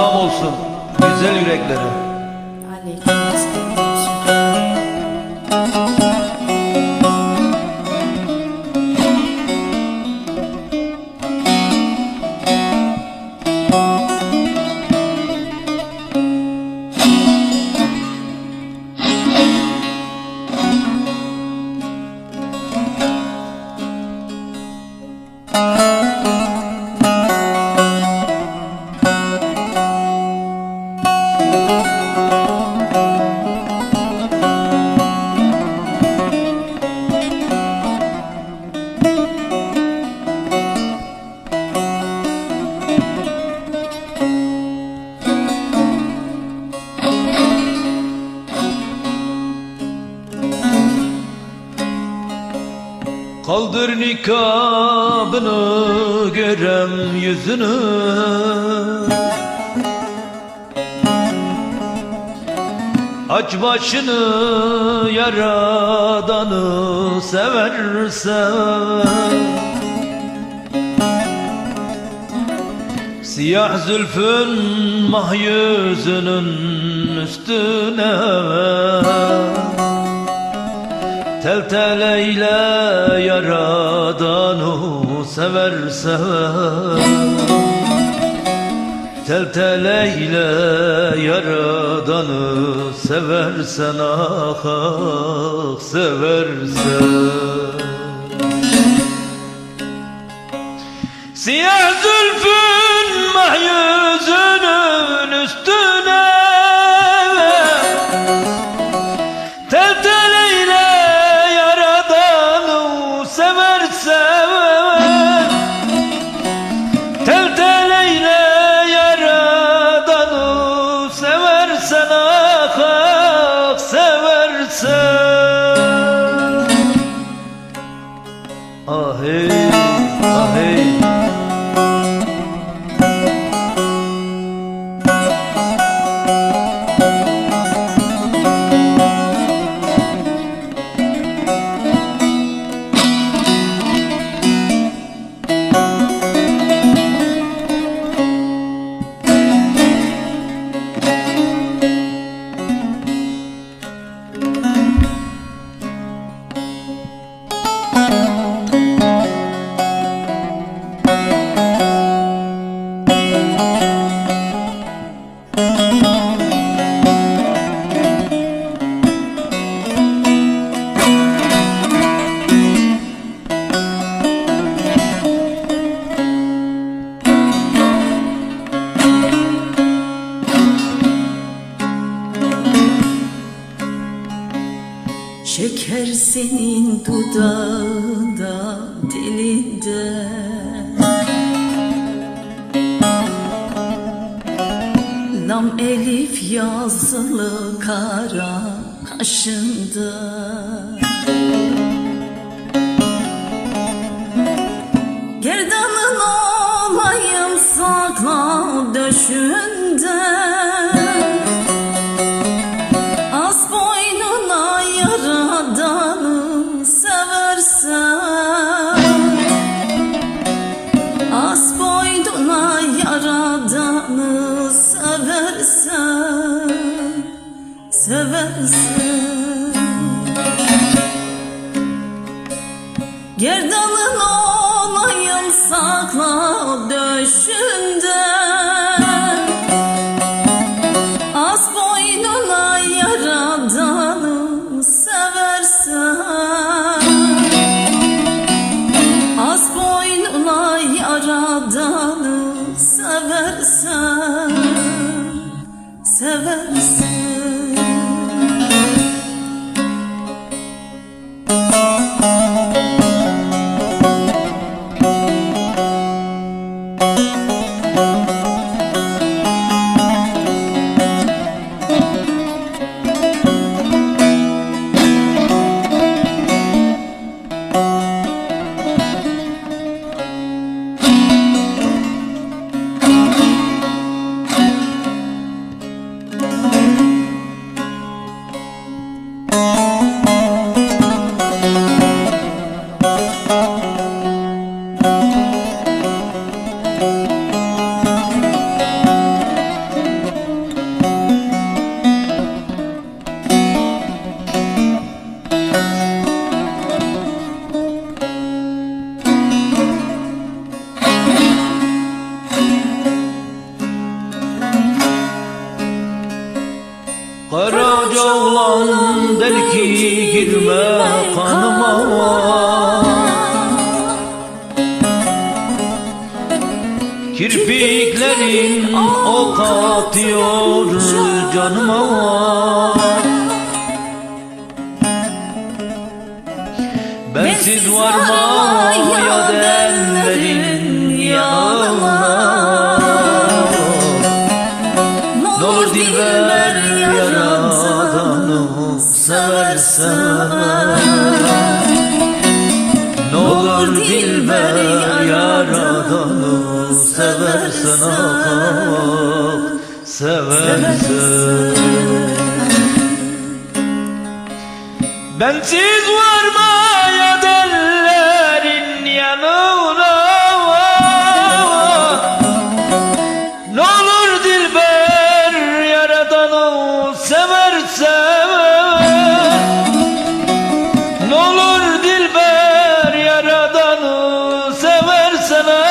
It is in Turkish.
selam olsun güzel yüreklere. Kaldır nikabını görem yüzünü. Aç başını yaradanı seversen. Siyah zülfün mahyüzünün üstüne Tel tel eyle yaradanı seversen Tel tel eyle yaradanı seversen ah ah seversen Siyah zülfün Şeker senin dudağında dilinde. Lam elif yazılı kara kaşında. Gerdanın olayım sakla döşünde Az boynuna yaradanı seversen Seversen. Gerdanın olayım sakla döşünde Karaca olan Kirpiklerin ok atıyor canıma. Bensiz varma ya denlerin yanına seversen Bensiz varmaya derlerin yanına. Ne olur dilber yaradan sever sever. Ne olur dilber yaradan ol sever sever.